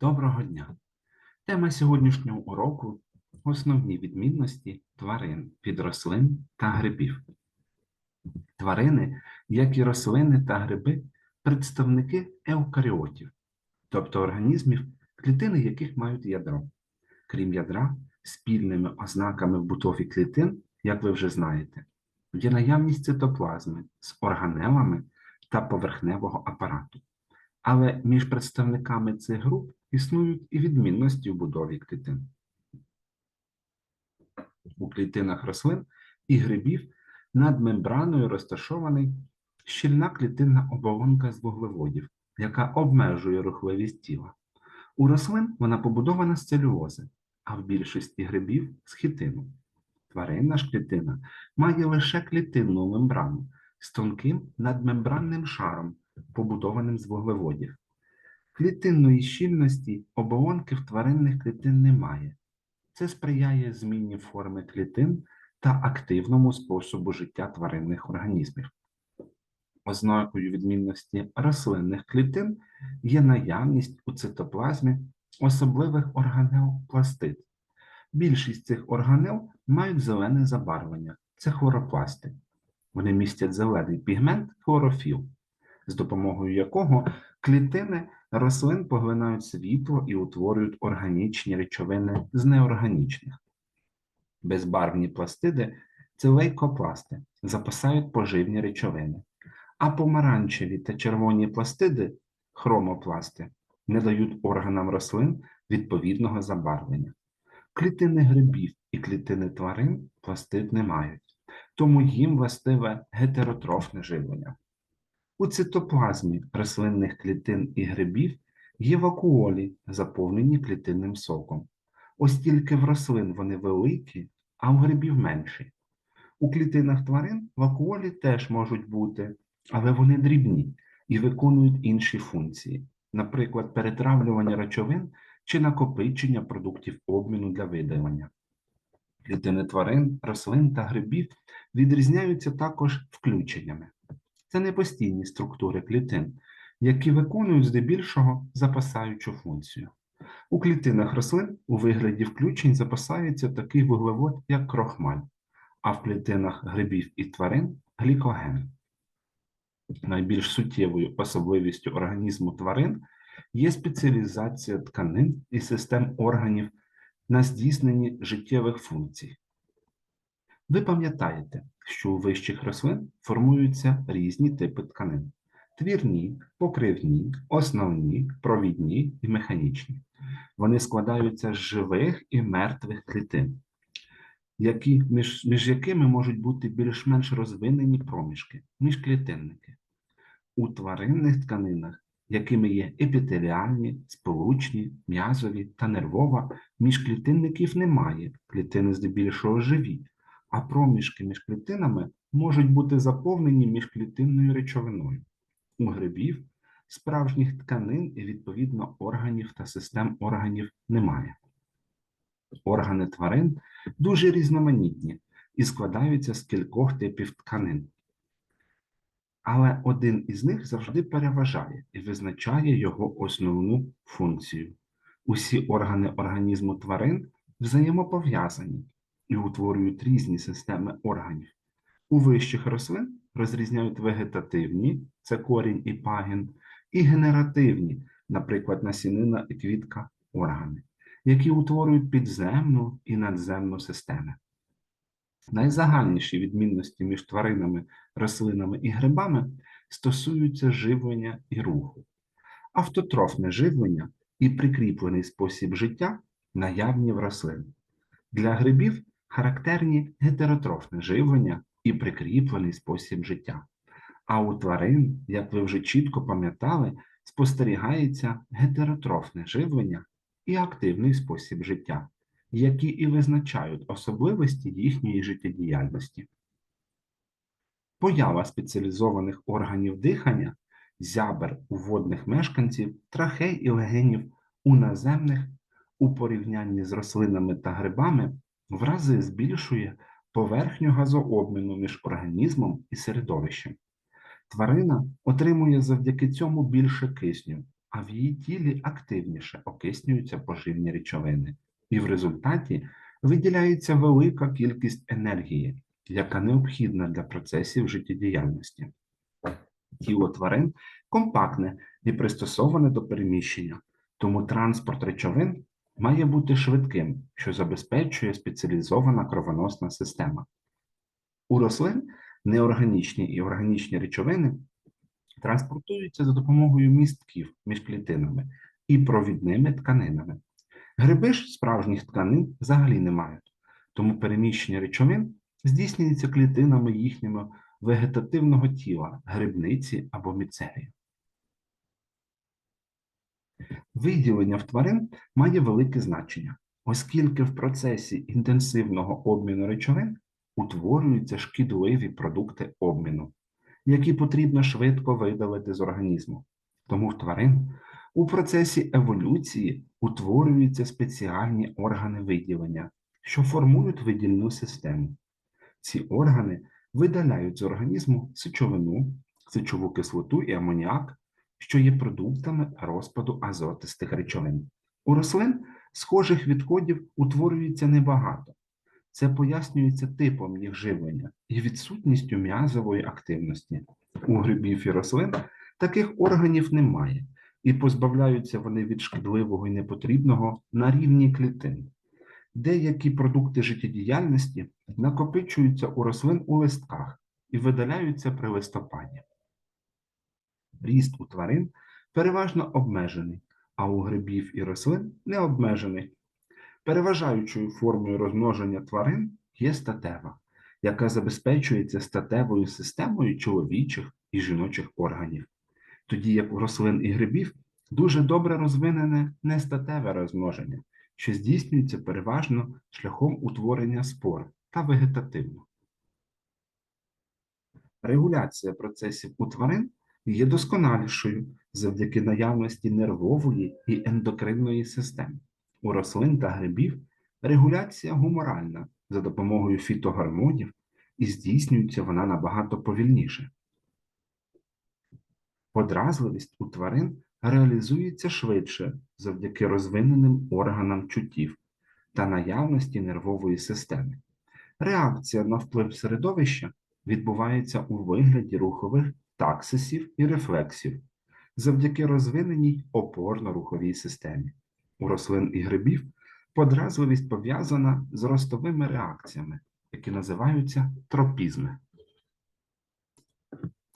Доброго дня! Тема сьогоднішнього уроку основні відмінності тварин від рослин та грибів. Тварини, як і рослини та гриби, представники еукаріотів, тобто організмів, клітини яких мають ядро. Крім ядра, спільними ознаками в будові клітин, як ви вже знаєте, є наявність цитоплазми з органелами та поверхневого апарату. Але між представниками цих груп існують і відмінності в будові клітин. У клітинах рослин і грибів над мембраною розташований щільна клітинна оболонка з вуглеводів, яка обмежує рухливість тіла. У рослин вона побудована з целюлози, а в більшості грибів з хітину. Тваринна ж клітина має лише клітинну мембрану з тонким надмембранним шаром, побудованим з вуглеводів. Клітинної щільності оболонки в тваринних клітин немає. Це сприяє зміні форми клітин та активному способу життя тваринних організмів. Ознакою відмінності рослинних клітин є наявність у цитоплазмі особливих органел пластид. Більшість цих органел мають зелене забарвлення це хлоропласти. Вони містять зелений пігмент хлорофіл, з допомогою якого клітини рослин поглинають світло і утворюють органічні речовини з неорганічних. Безбарвні пластиди це лейкопласти, запасають поживні речовини, а помаранчеві та червоні пластиди хромопласти не дають органам рослин відповідного забарвлення. Клітини грибів і клітини тварин пластид не мають, тому їм властиве гетеротрофне живлення. У цитоплазмі рослинних клітин і грибів є вакуолі, заповнені клітинним соком. Ось тільки в рослин вони великі, а у грибів менші. У клітинах тварин вакуолі теж можуть бути, але вони дрібні і виконують інші функції, наприклад, перетравлювання речовин чи накопичення продуктів обміну для видалення. Клітини тварин, рослин та грибів відрізняються також включеннями. Це не постійні структури клітин, які виконують здебільшого запасаючу функцію. У клітинах рослин у вигляді включень запасається такий вуглевод, як крохмаль, а в клітинах грибів і тварин глікоген. Найбільш суттєвою особливістю організму тварин є спеціалізація тканин і систем органів на здійсненні життєвих функцій. Ви пам'ятаєте, що у вищих рослин формуються різні типи тканин: твірні, покривні, основні, провідні і механічні. Вони складаються з живих і мертвих клітин, які, між, між якими можуть бути більш-менш розвинені проміжки, міжклітинники. У тваринних тканинах, якими є епітеліальні, сполучні, м'язові та нервова, міжклітинників немає, клітини здебільшого живі а проміжки між клітинами можуть бути заповнені міжклітинною речовиною. У грибів справжніх тканин і, відповідно, органів та систем органів немає. Органи тварин дуже різноманітні і складаються з кількох типів тканин. Але один із них завжди переважає і визначає його основну функцію. Усі органи організму тварин взаємопов'язані і утворюють різні системи органів. У вищих рослин розрізняють вегетативні це корінь і пагін, і генеративні, наприклад, насінина і квітка органи, які утворюють підземну і надземну системи. Найзагальніші відмінності між тваринами, рослинами і грибами стосуються живлення і руху. Автотрофне живлення і прикріплений спосіб життя наявні в рослин. Для грибів характерні гетеротрофне живлення і прикріплений спосіб життя. А у тварин, як ви вже чітко пам'ятали, спостерігається гетеротрофне живлення і активний спосіб життя, які і визначають особливості їхньої життєдіяльності. Поява спеціалізованих органів дихання, зябер у водних мешканців, трахей і легенів у наземних у порівнянні з рослинами та грибами в рази збільшує поверхню газообміну між організмом і середовищем. Тварина отримує завдяки цьому більше кисню, а в її тілі активніше окиснюються поживні речовини, і в результаті виділяється велика кількість енергії, яка необхідна для процесів життєдіяльності. Тіло тварин компактне і пристосоване до переміщення, тому транспорт речовин має бути швидким, що забезпечує спеціалізована кровоносна система. У рослин неорганічні і органічні речовини транспортуються за допомогою містків між клітинами і провідними тканинами. Гриби ж справжніх тканин взагалі не мають, тому переміщення речовин здійснюється клітинами їхнього вегетативного тіла, грибниці або міцелію. Виділення в тварин має велике значення, оскільки в процесі інтенсивного обміну речовин утворюються шкідливі продукти обміну, які потрібно швидко видалити з організму. Тому в тварин у процесі еволюції утворюються спеціальні органи виділення, що формують видільну систему. Ці органи видаляють з організму сечовину, сечову кислоту і амоніак, що є продуктами розпаду азотистих речовин. У рослин схожих відходів утворюється небагато. Це пояснюється типом їх живлення і відсутністю м'язової активності. У грибів і рослин таких органів немає, і позбавляються вони від шкідливого і непотрібного на рівні клітин. Деякі продукти життєдіяльності накопичуються у рослин у листках і видаляються при листопаді. Ріст у тварин переважно обмежений, а у грибів і рослин не обмежений. Переважаючою формою розмноження тварин є статева, яка забезпечується статевою системою чоловічих і жіночих органів, тоді як у рослин і грибів дуже добре розвинене нестатеве розмноження, що здійснюється переважно шляхом утворення спор та вегетативно. Регуляція процесів у тварин є досконалішою завдяки наявності нервової і ендокринної систем. У рослин та грибів регуляція гуморальна за допомогою фітогормонів і здійснюється вона набагато повільніше. Подразливість у тварин реалізується швидше завдяки розвиненим органам чуттів та наявності нервової системи. Реакція на вплив середовища відбувається у вигляді рухових таксисів і рефлексів завдяки розвиненій опорно-руховій системі. У рослин і грибів подразливість пов'язана з ростовими реакціями, які називаються тропізми.